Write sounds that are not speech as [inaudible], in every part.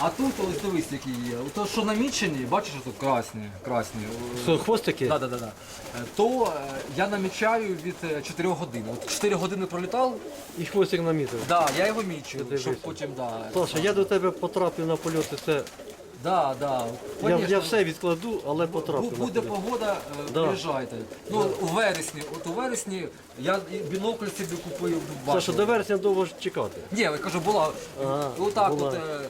А тут ось дивись, які є. То, що намічені, бачиш, що тут красні, красні. Що, хвостики? Да, да, да, да. Е, То е, я намічаю від 4 годин. От 4 години пролітав, І хвостик намітив. да, я його мічу, Дивися. щоб потім, да. Саша, я до тебе потрапив на польоти, це Да, да. я, Конечно. я все відкладу, але Бу- потрапив. на Буде польоти. погода, е, Да. приїжджайте. Ну, у вересні, от у вересні я і бінокль собі купив. Саша, бачив. до вересня довго ж чекати. Ні, я кажу, була. А, Отак була. от. е, е,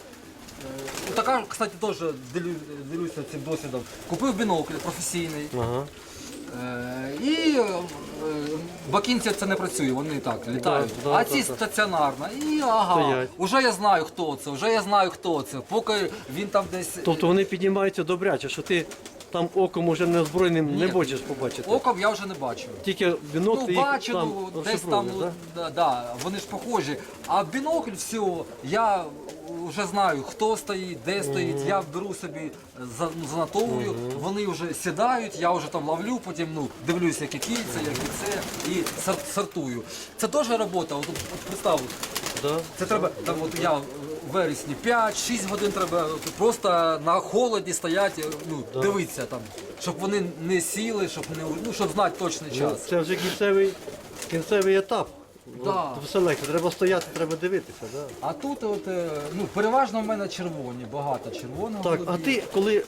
Така, кстати, теж ділю, ділюся цим досвідом. Купив бінокль професійний. Ага. Е, І е, бакінці це не працює, вони так літають. да, а ці да. стаціонарно. І ага, Стоять. вже я знаю, хто це, вже я знаю, хто це. Поки він там десь. Тобто вони піднімаються добряче, що ти там оком уже неозброєним не Ні. хочеш побачити. Оком я вже не бачив. Тільки бінокль Ну, їх бачу, там ну, десь там, ну, да? да, да, вони ж похожі. А бінокль все, я вже знаю, хто стоїть, де стоїть. Я беру собі, за- ну, занотовую, вони вже сідають, я вже там ловлю, потім ну, дивлюся, які кільця, які це, і сор- сортую. Це теж робота. От, от представ, Да. це треба, там от я в вересні 5-6 годин треба просто на холоді стояти, ну, дивитися там, щоб вони не сіли, щоб не ну, щоб знати точний Ну, час. Це вже кінцевий, кінцевий етап. Да. В селекції треба стояти, треба дивитися. Да. А тут от, е, ну, переважно в мене червоні, багато червоного. Так, а голубів. ти коли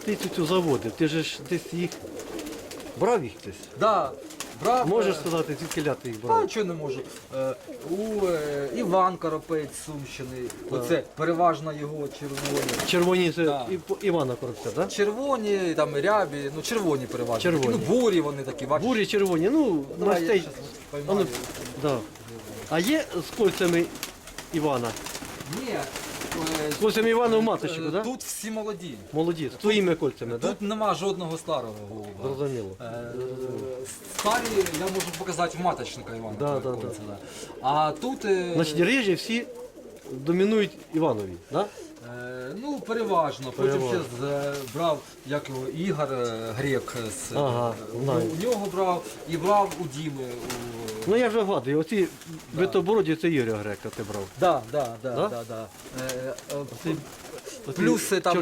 птицю цю заводив, ти же ж десь їх брав їх хтось? Да, брав, Можеш е, сказати, звідки ти їх брав? чого не можу. Е, у е, Іван Коропець з Сумщини, оце переважно його червоні. Червоні це Да. і по- Івана Коробця, так? Червоні, там рябі, ну червоні переважно. Червоні. Ну бурі вони такі, бачиш. Бурі червоні, ну, Давай, я мастей. щас А, ну, да. а є з кольцями Івана? Ні, З Івана е, маточку, так? тут всі молоді. Молоді, з твоїми кольцями, так? Тут нема жодного старого голуба. Зрозуміло. Е, Старі я можу показати в маточника Івана. Да, Кольця, да, да. А тут е, Значить, рижі всі домінують Іванові, так? Е, ну, переважно. Потім Переважно. ще з, е, брав як його, Ігор е, Грек з Ага, у, знаю. у нього брав і брав у Діми. У... Ну я вже вгадую, оці битобороді це Юрія Грека ти брав. Да, да, да, Да? да, да. Е, е, Оці Плюси там-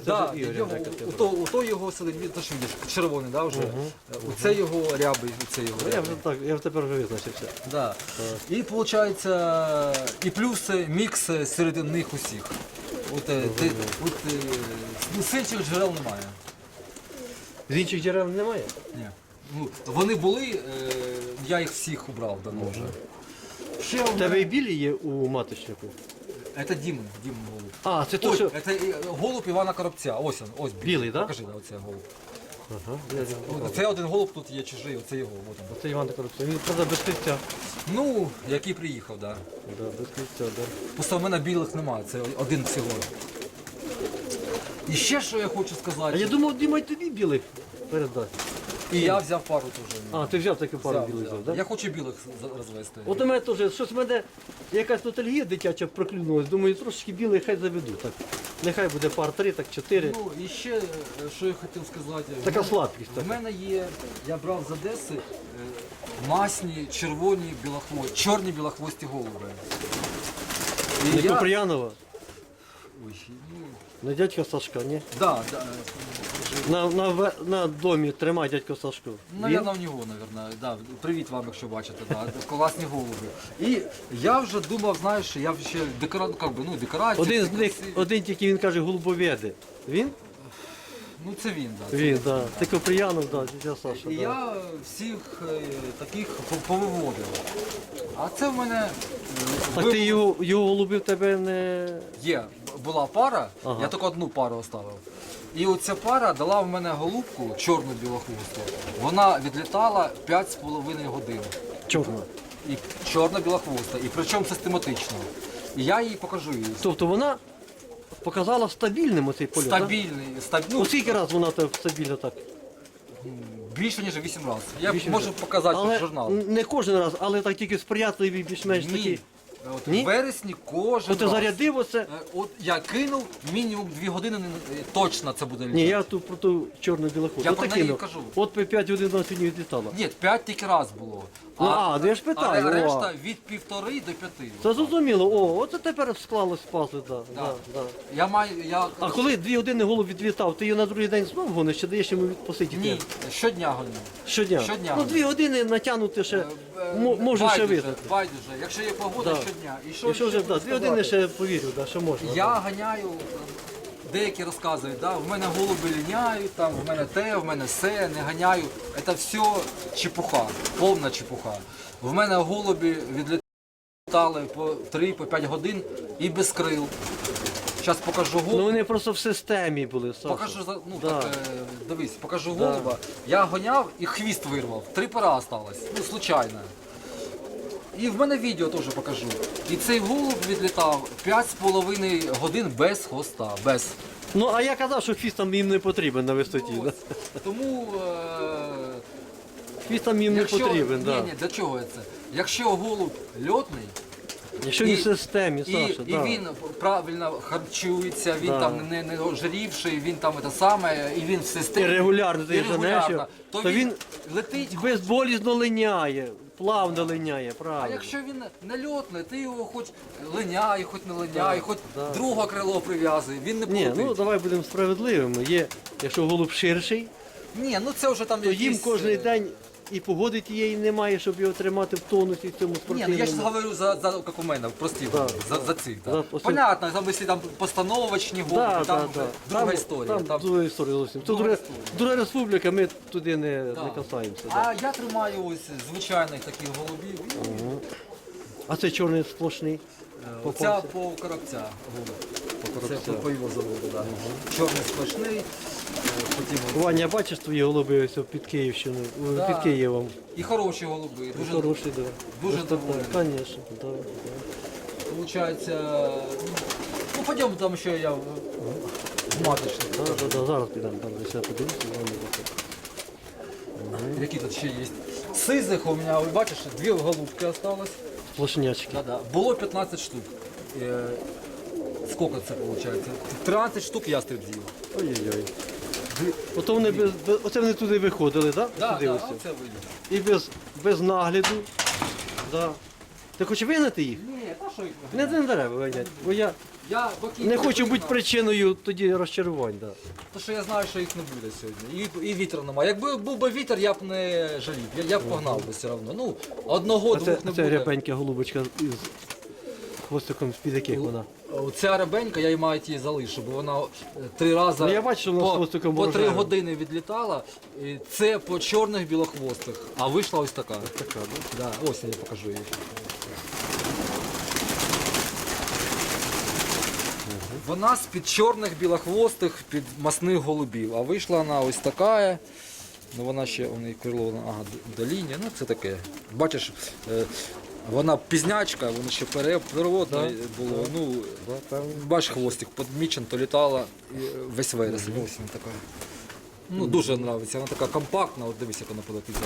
це Да, вже Ігоря його, Грека ти у, брав. то, у то його сидить, він теж видиш, червоний, да, вже. Е, У це його рябий, у це його Ну, Я рябий. вже так, я тепер вже визначився. Да. І виходить, і плюси, мікс серед них усіх. От, е, ти, от, е, ну, з інших джерел немає. З інших джерел немає? Ні. Ну, вони були, е, я їх всіх убрав давно вже. Ще У тебе і білі є у маточнику. Це Дімон, Дімон голуб. А, це то, Ой, що. це е, голуб Івана Коробця. Ось він, ось Білий, да? Покажи, да, оце голуб. Ага, я. Це один голуб тут є чужий, оце його. От він. Це Іван Коробця. Він правда без крильця. Ну, який приїхав, так. Да. Да, без да. Просто в мене білих немає, це один всього. І ще що я хочу А сказати. я думав, Діма, й тобі білих передати. І я взяв пару теж. А, ти взяв таку пару Взяв, білих, взяв. взяв, так? Я хочу білих за- розвести. От у мене теж щось в мене якась ностальгія дитяча проклюнулась. Думаю, трошечки білий хай заведу. Так. Нехай буде пар три, так чотири. Ну і ще е, що я хотів сказати. Така сладкість. Так. мене є, я брав з Одеси е, масні червоні білохвості, чорні білохвості голуби. І Не Куприянова, Ой, не дядька Сашка, ні? да, да, На, на, ве- на домі тримай дядько Сашко. Наверно, в нього, наверное. Да. Привіт вам, якщо бачите. Да. Класні голуби. І я вже думав, знаєш, що я ще декора... как би, ну, декорації. Один з них, красиві. один тільки він каже голубоведи. Він? Ну це він, да. Він, так. Да. Ти Куприянов, да, дядя Саша. І Да. я всіх е, таких по- повиводив. А це в мене е, Так бив- ти його, його голубів тебе не. є, б- була пара, Ага. я тільки одну пару оставив. І оця пара дала в мене голубку чорну білохвосту. Вона відлітала 5,5 годин. Чорна. І чорна білохвоста. І причому систематично. І я їй покажу її. Тобто вона показала стабільним оцей польот. Стабільний, стаб... Ну, ну, скільки разів вона так стабільно так? більше ніж 8 разів. Я Більше можу показати але журнал. Не кожен раз, але так тільки сприятливі, більш-менш Ні. такі. От Ні? в вересні кожен То ти раз. зарядив оце. Е, От я кинув мінімум 2 години, не- е, точно це буде літати. Ні, я тут про ту чорну білоходу. Я От про неї кажу. От по 5 годин на сьогодні відлітала. Ні, 5 тільки раз було. Ну, а, ну я ж питаю, А о. решта від півтори до п'яти. Це зрозуміло, о, оце тепер склалось пазли, да, да. Да. Да, Я маю, я... А коли дві години голуб відлітав, ти її на другий день знов гониш, чи даєш йому посидіти? Ні, щодня гоню. Щодня. Щодня. Ну дві години натягнути ще, Е, мо- можу ще байдуже. Байдуже, якщо є погода, Да. щодня. І що Якщо вже да, дві години ще повірю, да, що можна. Я да. ганяю, деякі розказують, да, в мене голуби ліняють, там, в мене те, в мене все, не ганяю. Це все чепуха, повна чепуха. В мене голуби відлітали по 3-5 годин і без крил. Зараз покажу Ну вони просто в системі були, Саша. Покажу ну Да. так, е, дивись, покажу Да. голуба. Я гоняв і хвіст вирвав. Три пера осталось. Ну, случайно. І в мене відео теж покажу. І цей голуб відлітав 5,5 годин без хвоста. Без. Ну а я казав, що хвіст там їм не потрібен на висоті. Да? Тому е, Хвіст там їм не якщо, потрібен, ні, да. ні, для чого це? Якщо голуб льотний, Якщо він І- в системі, і, Саша, і да. він правильно харчується, він Да. там не, не ожирівший, він там те саме, і він в системі. І регулярно ти і регулярно, його, то, то він, він летить безболізно линяє, плавно линяє, А якщо він не льотний, ти його хоч линяй, хоч не линяй, хоч да. друге крило прив'язуй, він не Ні, ну давай будемо справедливими. Є, якщо голуб ширший, Ні, ну це вже там то їм якісь, кожен е, день і погоди тієї немає, щоб його тримати в тонусі в цьому Ні, ну спортивному. я ж говорю за, за як у мене, прості, Да. за, за цих. Да. Оце- Понятно, там якщо там постановочні голуби, Да, там да, вже да. друга Там- історія. Там, Там... друга історія зовсім. Тут Друга друга, історія. друга республіка, ми туди не, Да. не касаємося. Да. А я тримаю ось звичайних таких голубів. А це чорний сплошний. Оця по коробця голуб. Це по, його заводу, да. Чорний сплошний, е, Ваня, бачиш твої голуби ось під Київщиною, Да. під Києвом. і хороші голуби, дуже Хороший, да. дуже довольний. Звісно, да, да. Получается, ну пойдем там ще я в в маточник. Да, да, да, зараз підемо, зараз я подивлюся. Ваня. Які тут ще є? Сизих у мене, ви бачиш, дві голубки осталось. Сплошнячки. Да-да. Було 15 штук. Е, скільки це виходить? 13 штук ястреб з'їв. Ой-ой-ой. Ото вони без, без, оце вони туди виходили, так? Да, да, оце вийде. І без, без нагляду. Да. Ти хочеш вигнати їх? Ні, та що їх Не не треба виганяти, бо я Я поки не хочу бути причиною тоді розчарувань. Да. То що я знаю, що їх не буде сьогодні. І, і вітер немає. Якби був би вітер, я б не жалів. Я, я б погнав би все одно. Ну, одного, А це, двох не це буде. рябенька голубочка із хвостиком з-під яких вона. Ця ребенька, я її її залишу, бо вона е, три рази Ну, я бачу, що вона з по, хвостиком по три години відлітала. І це по чорних білохвостих, а вийшла ось така. Така, да? Да, ось я їй покажу її. Вона з-під чорних білохвостих, під масних голубів. А вийшла вона ось така. Ну вона ще у неї крило, вона- ага, до- до лінії, ну це таке. Бачиш, е, вона пізнячка, вона ще пере- переводна Да. було. Ну, Да, бачиш хвостик, подмічен, то літала весь вересень. Ось вона така. Ну, дуже подобається, вона така компактна, от дивись, як вона полетить.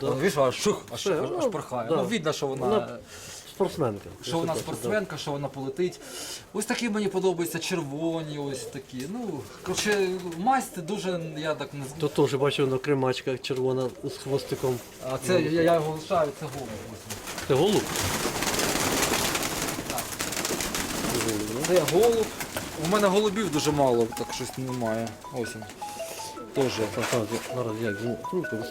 Да. Видиш, аж шух, аж, аж, аж ну, порхає. да. Ну, видно, що вона, Вона Спортсменка. що вона спортсменка, що вона полетить. Ось такі мені подобаються червоні, ось такі. Ну, коротше, масть дуже, я так не да. То теж бачу на кремачка червона з хвостиком. А це я, я його лишаю, це голуб. Це голуб? Це голуб. У мене голубів дуже мало, так щось немає. Ось він. Теж. я так, зараз я візьму трубку, бо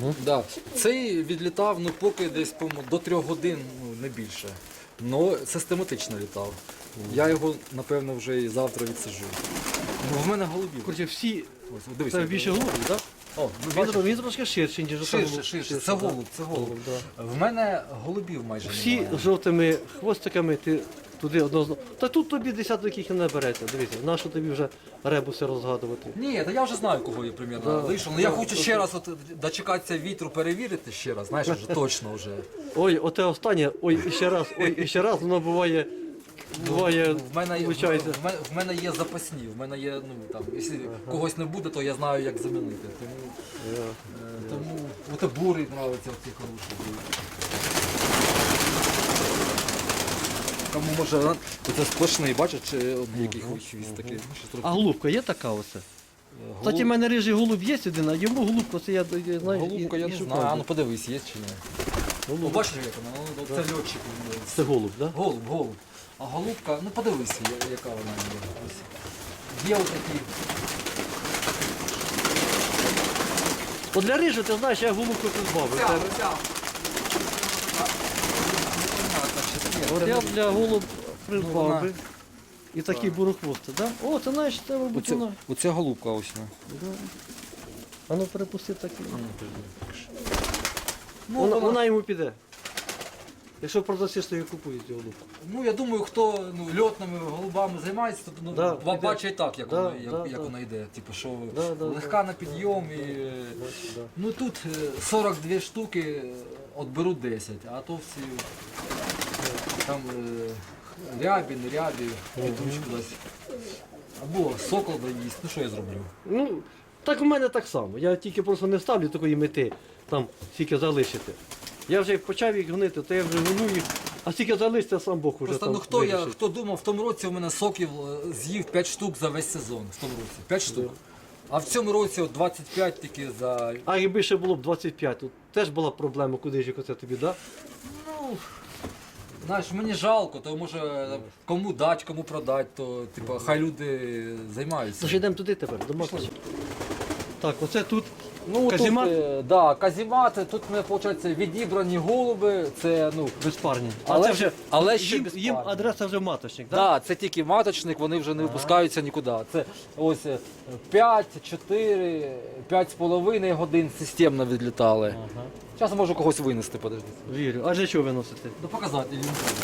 хвилиночку. Да. Цей відлітав ну, поки десь по-моєму, до трьох годин, ну не більше. Ну, систематично літав. Я його, напевно, вже і завтра відсиджу. Ну, в мене голубів. Коротше, всі, Ось, дивись, це більше голубів, так? О, Він, бачиш? він трошки ширший, ніж оце Ширше, голуб. ширше. Це голуб, це голуб. В мене голубів майже Всі немає. з жовтими хвостиками ти Туди однозначно. Та тут тобі десяток і не набереться. Дивіться, нащо тобі вже ребуси розгадувати. Ні, та я вже знаю, кого я примерно Да. вийшов. Ну я хочу ще раз от дочекатися вітру, перевірити ще раз, знаєш, вже точно вже. Ой, оте останнє, ой, і ще раз, ой, і ще раз, воно буває. Буває, В мене, є- виходить. в, мене, в мене є запасні, в мене є, ну там, якщо когось не буде, то я знаю, як замінити. Тому, е, тому от бурий подобається ці хороші. Кому може, це сплошний, бачиш, чи який хвіст такий. ну. А голубка є така оце? Кстати, в мене рижий голуб є один, а йому голубка, це я, я знаю. Голубка, я не знаю, а ну подивись, є чи ні. Ну, Голуб. бачиш, як вона, ну, це льотчик. е, Це голуб, так? Голуб, голуб. А голубка, ну подивись, яка вона є. Ось. Є отакі. От для рижу, ти знаєш, я голубку тут збавив. Ця, ця. Я для голуб Ну, вона- би. І такі бурохвости? Да? О, це знаєш, це мабуть Оце, оце голубка ось. вона. Да. А ну перепусти такі. Ну, вона, вона- вона йому піде. Якщо продасиш, то її купують цю голубку. ну я думаю, хто ну, льотними голубами займається, то ну, Да, піде. бачить так, як, Да, вона, як, да, як да. вона йде. Типу, що Да, да, легка на підйом і. е, Да. Ну тут е, 42 штуки, е, от беру 10, а то всі е, там е, рябі, не рябі, йдуть кудись. Або сокол доїсть, ну що я зроблю? Ну, так у мене так само. Я тільки просто не ставлю такої мети, там скільки залишити. Я вже як почав їх гнити, то я вже гну їх, а скільки залишиться, сам Бог уже Просто там ну хто я, вирішить. хто думав, в тому році у мене соків е, з'їв 5 штук за весь сезон. В тому році. 5 штук. А в цьому році от 25 тільки за. А якби ще було б 25, то теж була проблема, куди ж їх оце тобі, да? Ну, знаєш, мені жалко, то може кому дати, кому продати, то типу, хай люди займаються. Тож йдемо туди тепер, до маточі. Так, оце тут Ну, Казімат? Тут, е, да, казімат, тут мене, виходить, відібрані голуби, це, ну, безпарні. Але це ще- але ще їм, безпарні. їм адреса вже маточник, так? да, це тільки маточник, вони вже не випускаються нікуди. Це ось е, 5, 4, 5 з половиною годин системно відлітали. Ага. Зараз можу когось винести, подожди. Вірю. А для чого ви носите? Ну показати.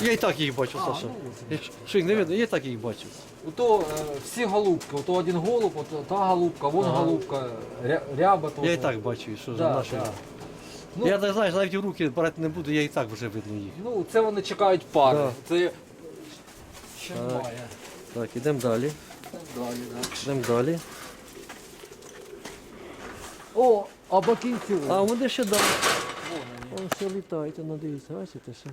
Я і так їх бачу, А, Саша. ну, Я ж- Що їх не видно, я і так їх бачу. Ото е, всі голубки, ото один голуб, от та голубка, вон Ага. голубка, ря- ряба. то Я і так бачу, що вже Да, наші. да. Ну, Я так знаєш, навіть в руки брати не буду, я і так вже видно їх. ну, це вони чекають пари. Да. Це ще Так. немає. Так, ідемо далі. Далі, так. Йдемо далі. О, а бакінцю. А вони ще далі. Ще літають, ну дивіться, бачите, ще.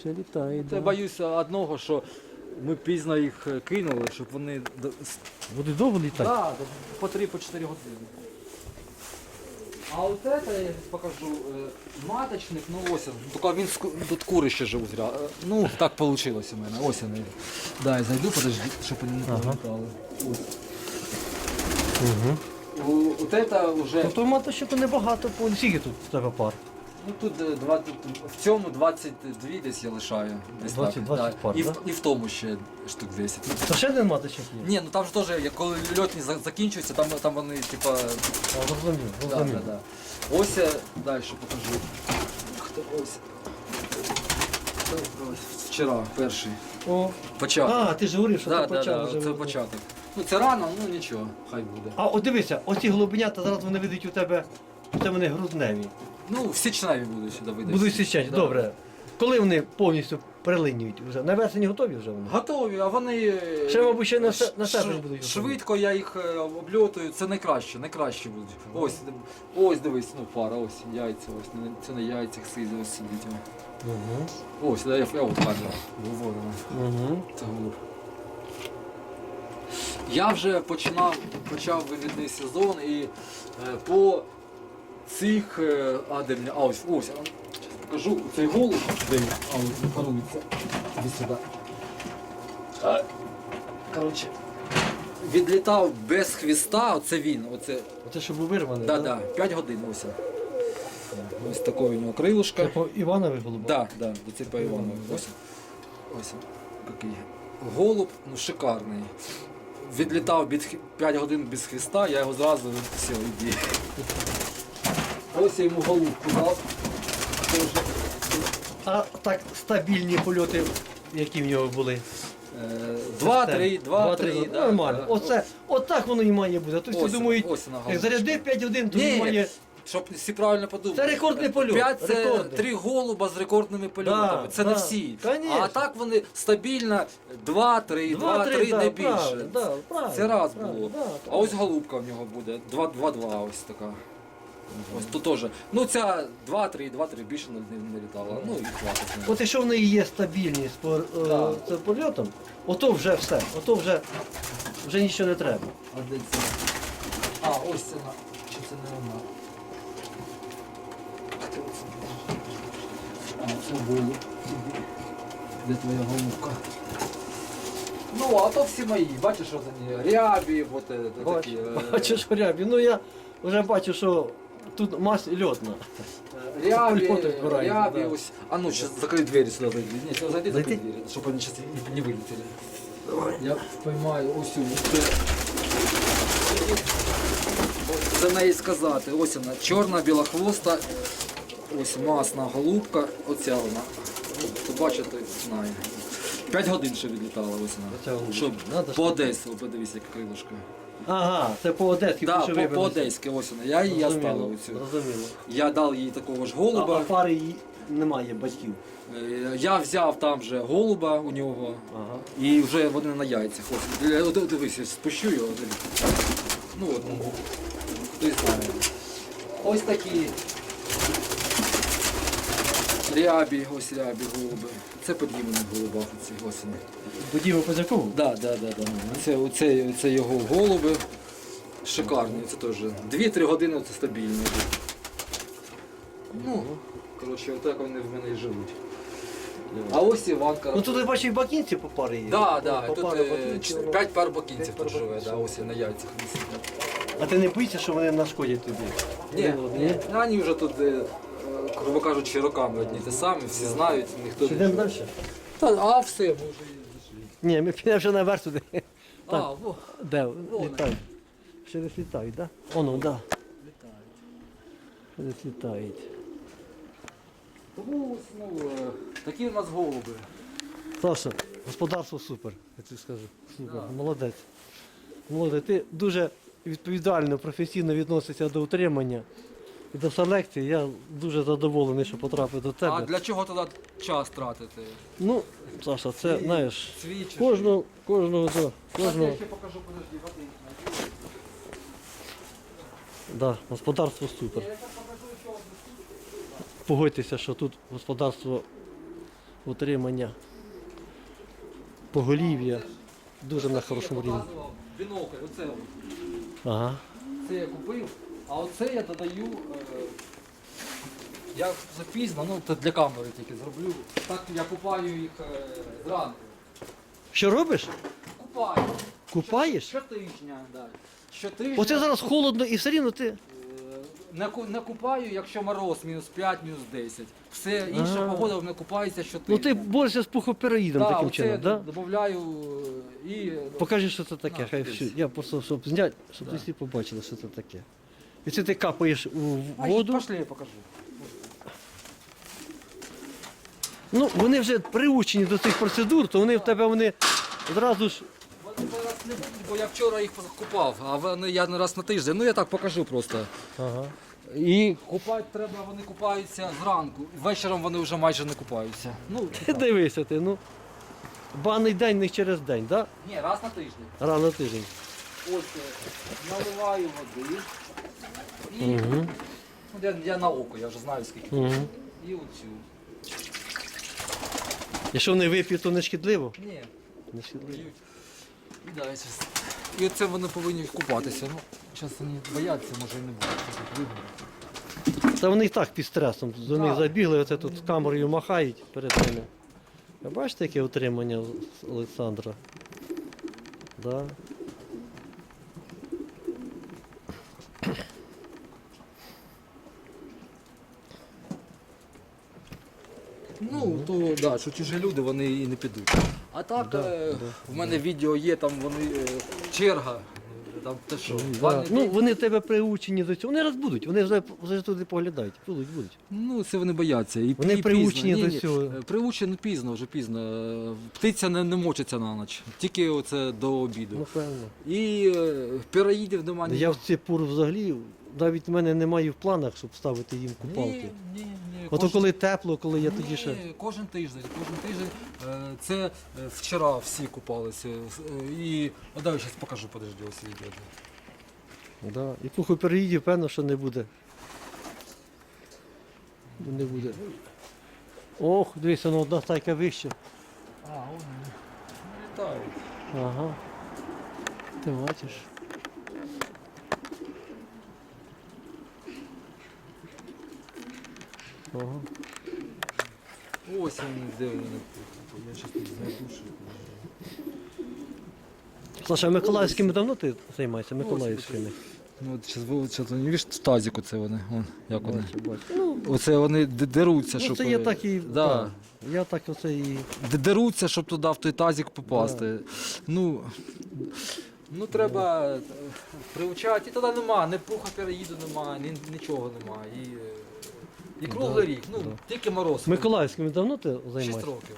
Ще літають. Це Да. боюся одного, що ми пізно їх кинули, щоб вони до- с- Буде довго літати? да, до- по 3-4 години. А от це я покажу е, маточник, ну ось він. Тільки він з ку- тут кури ще живуть. зря. Е, Ну, так вийшло у мене. Ось вони. Да, я зайду, подожди, щоб вони не Ага. Ось. Угу. У- От це вже. Тобто маточку небагато, по скільки тут в тебе пар? Ну тут е, 20, в цьому 22 десь я лишаю. Десь 20 так, 20 да. пар, і, да? в, і в тому ще штук 10. Ну, Та ще один маточок є? Ні, ну там ж теж, як коли льотні за- закінчуються, там, там вони, типа. А, розумію, Да, да, да. Ось я далі покажу. Хто ось. Ось Вчора перший. О. Початок. А, ти ж говорив, що да, ти да, почав да, вже. це початок. Ну це рано, ну нічого, хай буде. А от дивися, оці голубенята зараз вони вийдуть у тебе, у тебе вони грудневі. Ну, всі чневі будуть сюди вийти. Будуть січати, Да. добре. Коли вони повністю прилинюють вже? На вересні готові вже вони? Готові, а вони. Ще, мабуть, ще на се- на серпень будуть готові. Швидко я їх е, обльотую, це найкраще, найкраще будуть. Ось, ось дивись, ну пара, ось яйця, ось на- це на яйцях сидить, ось сидить. Угу. Ось, я, я от кажу. Угу. Це голуб. Я вже починав, почав вивідний сезон і е, по цих. Е, а, де мене, а ось, ось, покажу, цей голуб, де він, а ось парується. Іди сюди. Коротше, відлітав без хвіста, оце він, оце, Оце щоб був вирваний, да, да? да, 5 годин ось. Ось такий у нього крилушка. Це по Іванові голуба? Да, да, до цепа Іванова. Ось, ось який голуб, ну шикарний. Відлітав 5 годин без хвіста, я його зразу все, іди. Ось я йому голубку дав. А так стабільні польоти які в нього були? Е, Два-три, два-три. Да, Нормально. Оце, отак воно і має бути. А то всі думають, як зарядив 5 годин, то він має. Щоб всі правильно подумали. Це рекордний польот, П'ять це рекордний. три голуба з рекордними польотами. Да, це да, не всі. конечно. А так вони стабільно два-три, два-три, да, не правильно, більше. да, правильно, Це раз правильно, було. да, А ось голубка в нього буде. Два-два ось така. Ось тут теж. Ну ця 2-3, 2-3 більше не, не, не літала. Ну і хватить. з неї. От якщо в неї є стабільність по е, Да. це польотом, ото вже все. Ото вже, вже нічого не треба. А де це? А, ось це на. Чи це не вона? Хто це? Голуб. Де твоя голубка? Ну, а то всі мої, бачиш, що за ній? Рябі, от е, такі. е, Бачиш, рябі, ну я вже бачу, що тут мась льотна. е, Рябі, Польоти збирають, рябі, да. ось. А ну, сейчас закрой двері сюди зайди. Ні, сюди зайди, Зайти? двері, щоб вони зараз не вилетіли. Я поймаю ось. Це, Ось за неї сказати. Ось вона, чорна білохвоста, ось масна голубка, оця вона. Хто бачить, знає. П'ять годин ще відлітала ось вона. Щоб по Одесі, подивись, яка крилишка. Ага, це по одеськи Да, по, по Одеськи, ось вона. Я її оставив оцю. Розуміло. Я дав їй такого ж голуба. а пари її немає батьків. Е, Я взяв там вже голуба у нього. Ага. І вже вони на яйцях. Ось, Е, дивись, спущу його. Ну от, ну, хтось знає. Ось такі рябі, ось рябі голуби. Це подібні голуба, ці ось вони. Будімо Козякову? Да, да, да, да. Це, оце, це його голуби. Шикарні, це теж. 2-3 години це стабільно. Ну, коротше, отак вони в мене і живуть. А ось Іванка. Ну тут я бачу і бакінці по парі є. Да, да, По тут парі е, бакінців, ну. п'ять пар бакінців П'ять тут пар живе, бакінців. да, ось на яйцях. А ти не боїшся, що вони нашкодять тобі? Ні, одному? ні, вони вже тут, е, грубо кажучи, роками одні ті самі, всі знають, ніхто Чи йдемо не... далі? Та, а все, зійшли. Ні, ми [laughs] підемо вже наверх туди. А, во, Де? Літають. Ще десь літають, так? Да? Оно, так. Да. літають. Ще Десь літають. Тому ось, ну, е, такі у нас голуби. Саша, господарство супер, я тобі скажу. Супер, Да. молодець. Молодець. Ти дуже відповідально, професійно відносишся до утримання і до селекції. Я дуже задоволений, що потрапив до тебе. А для чого тоді час тратити? Ну, Саша, це, Свій- знаєш, Свій чи кожного, кожного, да, кожного, Я ще покажу, подожди, води. да, господарство супер. Погодьтеся, що тут господарство утримання, поголів'я дуже на хорошому рівні. Бінокль, оце. Ага. Це я купив, а оце я додаю. Е, я запізно, ну це для камери тільки зроблю. Так я купаю їх е, зранку. Що робиш? Купаю. Купаєш? Щотижня, да. Щотижня. Оце зараз холодно і все рівно ти. Е, Не, ку- не купаю, якщо мороз мінус 5, мінус 10. Все інша Ага. погода не купається Ну ти борешся з пухопероїдом да, таким оце чином, я так? Да? додаю е, і. Покажи, що це таке, На, хай дивись. всю. Я просто щоб зняти, щоб всі побачили, що це таке. І це ти капаєш у А, воду. Пошли, я покажу. Ну, вони вже приучені до цих процедур, то вони в тебе вони одразу ж. Вони зараз не будуть, бо я вчора їх купав, а вони я не раз на тиждень. Ну я так покажу просто. Ага. І купати треба, вони купаються зранку. Вечором вони вже майже не купаються. Ну, [laughs] Ти дивися ти, ну. Банний день не через день, так? ні, раз на тиждень. Да? Рано тиждень. Ось наливаю води. І Угу. я, я на око, я вже знаю скільки. Угу. І оцю. Якщо вони вип'ють, то не шкідливо. Ні, Не шкідливо. І далі. щас. І оце вони повинні купатися. Ну, зараз вони бояться, може і не будуть. Та вони і так під стресом. До них забігли, оце тут камерою махають перед ними. Бачите, яке утримання Олександра? Да. Ну, то да, що чужі люди, вони і не підуть. А так, Да, е, да, в мене відео є, там вони е, черга. там те що. Да. вальний Ну, вони тебе приучені до цього. Вони раз будуть, вони вже, вже туди поглядають. Будуть, будуть. Ну, це вони бояться. І, Вони і приучені пізно. до цього. е, Приучені пізно, вже пізно. Е, Птиця не, не мочиться на ніч, тільки оце до обіду. Ну, певно. І е, піроїдів немає. Я в цей пур взагалі, навіть в мене немає в планах, щоб ставити їм купалки. ні, ні. Ото коли тепло, коли я тоді ще. Ні, кожен тиждень, кожен тиждень. Е, Це е, вчора всі купалися. Е, І а дай зараз покажу, подожди, ось відео. Да. І пуху переїдів, певно, що не буде. Не буде. Ох, дивися, ну одна стайка вище. А, вони літають. Ага. Ти бачиш. Ага. Ось вони, де вони. Я зараз тут знайду, що. Саша, Миколаївськими давно ти займаєшся? Миколаївськими? Ну, от зараз ви зараз, вони, бачиш, в тазіку це вони. Вон, як вони. Бачу, бачу. Ну, Оце вони д- деруться, ну щоб. це я е, так і. Да. Я так оце і. Д- Деруться, щоб туди в той тазик попасти. Ну, ну треба е, приучати. І тоді нема, ні пуха переїду нема, ні, нічого нема. І, е, і круглий Да, рік. Ну, да. тільки мороз. Миколаївськими давно ти 6 займаєшся? років.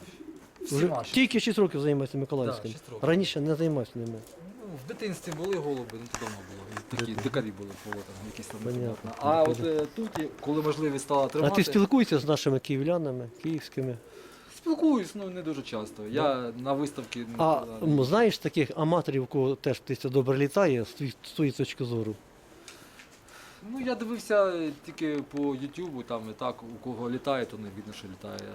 Вже Всіма шість. Тільки 6 років займаєшся Миколаївськими. Да, шість років. Раніше не займався ними. Ну, в дитинстві були голуби, ну то давно було. І такі дикарі були полотом, якісь там Понятно. непонятно. А от е, тут, і коли можливість стала А тримати, ти спілкуєшся з нашими київлянами, київськими? спілкуюсь, ну не дуже часто. Я на виставки не А м, знаєш таких аматорів, у кого теж птиця добре літає, з твої- з твоєї точки зору? Ну, я дивився тільки по Ютубу, там і так, у кого літає, то не видно, що літає.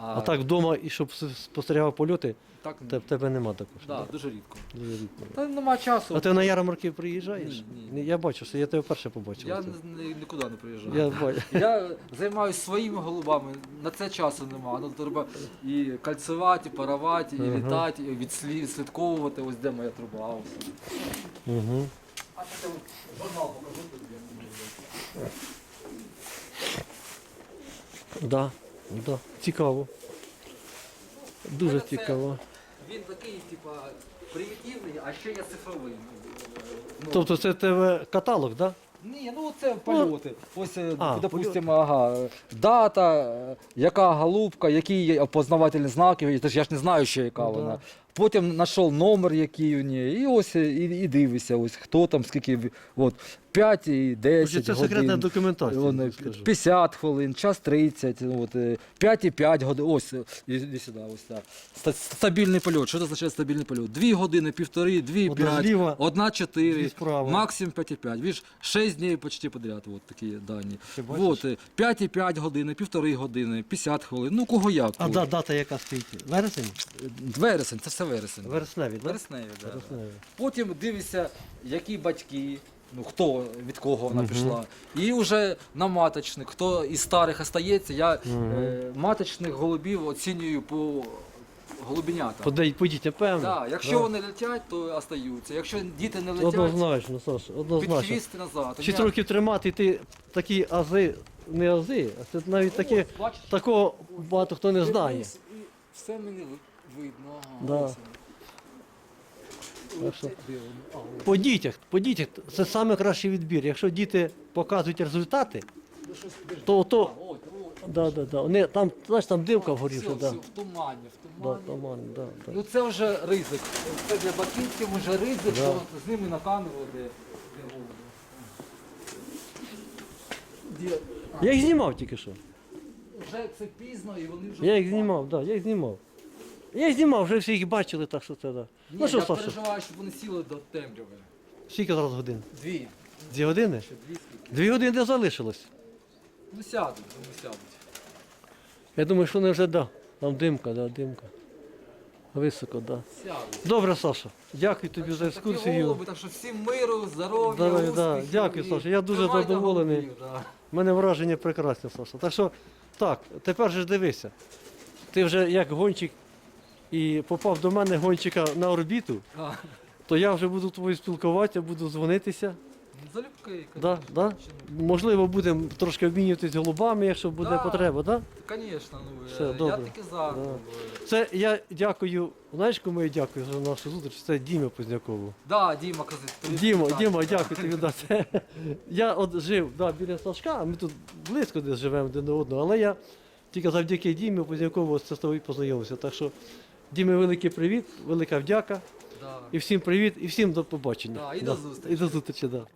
А, А так вдома і щоб с- спостерігав польоти, так те- в тебе нема також. да, дуже рідко. Дуже рідко. Та нема часу. А ти на ярмарки приїжджаєш? Ні, ні. Я бачу, що я тебе вперше побачив. Я ні- ні- нікуди не приїжджаю. Я бачу. [laughs] Я займаюся своїми голубами, на це часу нема. Ну, треба і кальцевати, і парувати, і Ага. літати, і відслі- відслідковувати, ось де моя труба. Ось. Угу. А це журнал покажу тобі. Да, да. Цікаво. Дуже це- цікаво. Він такий, типа, примітивний, а ще є цифровий. Ну, Тобто це тебе каталог, так? Да? Ні, ну це польоти. Ось, е, А, допустимо, ага, е, дата, е, яка голубка, які є опознавательні знаки, це ж я ж не знаю ще, яка Ну, вона. Потім знайшов номер, який у неї, і ось е, і, і дивишся, ось хто там, скільки, от, 5 і 10 Це годин. секретна документація. Вон, е, скажу. 50 хвилин, час 30, от, е, 5 і 5 годин. Ось, е, іди сюди, ось так. Ста- Стабільний польот. Що це означає стабільний польот? 2 години, півтори, 2 Одна 5, зліва, 1 4, дві справа. максимум 5,5. Віж 6 днів почти подряд, от такі дані. Ти бачиш? От, е, 5,5 години, півтори години, 50 хвилин, ну кого як. А От. да, дата яка стоїть? Вересень? Е, Вересень, це все вересень. Вересневі, так? Вересневі, да. Вересневі. Потім дивишся, які батьки, ну хто від кого вона Мгм. пішла. І вже на маточник, хто із старих остається, я Мгм. е, маточних голубів оцінюю по голубінятам. Подій- По певно. Да, якщо Да. вони летять, то остаються. Якщо діти не летять, Однозначно, Саша, однозначно. хвіст і назад. Шість Я- років тримати, і ти такі ази, не ази, а це навіть таке, Ось, бачиш, такого багато хто не знає. дивись, і Все мені ви- видно. Ага, Да. Так що-. По дітях, по дітях це найкращий відбір. Якщо діти показують результати, Ну, щось то, то да, да, да. Вони, там, знаєш, там дивка вгорі, Все, що да. все, в тумані, в Да, тумані. туман, да, да. Ну це вже ризик. Це для бакінців вже ризик, Да. що з ними на камеру де, де Я їх знімав тільки що. Вже це пізно і вони вже. Я їх знімав, да, я їх знімав. Я знімав, вже всі їх бачили, так що це да. Ні, Ну що, я Саша, переживаю, щоб вони сіли до темряви. скільки зараз годин? Дві. Дві години? Дві скільки. Дві години залишилось. Ну сядуть, вони сядуть. Я думаю, що вони вже да. Там димка, да, димка. Високо, да. Сядуть. Добре, Саша. Дякую тобі Так за такі екскурсію. голуби, так що всім миру, здоров'я, Здоров'я, да. Дякую, і Саша, я дуже тримайте задоволений. голубів, да. У мене враження прекрасне, Саша. Так що, так, тепер же ж дивися. Ти вже як гонщик і попав до мене гонщика на орбіту, А, то я вже буду тобою спілкуватися, буду дзвонитися. Залюбки, Да, да? Можливо, будемо трошки обмінюватись голубами, якщо буде Да. потреба, да? Звісно, ну Все, е, я добре. таки за. Да. ну, е. Це я дякую, знаєш, кому я дякую за нашу зустріч? Це Дімі Познякову. Да, Діма казав. тобі Дімо. Дімо, дякую тобі. Да, це, я от жив да, біля Сашка, а ми тут близько десь живемо один до одного, але я тільки завдяки Дімі Познякову з тобою познайомився. Так що, Дімі, великий привіт, велика вдяка. Да. І всім привіт, і всім до побачення. Да, і до зустрічі. І до зустрічі, да.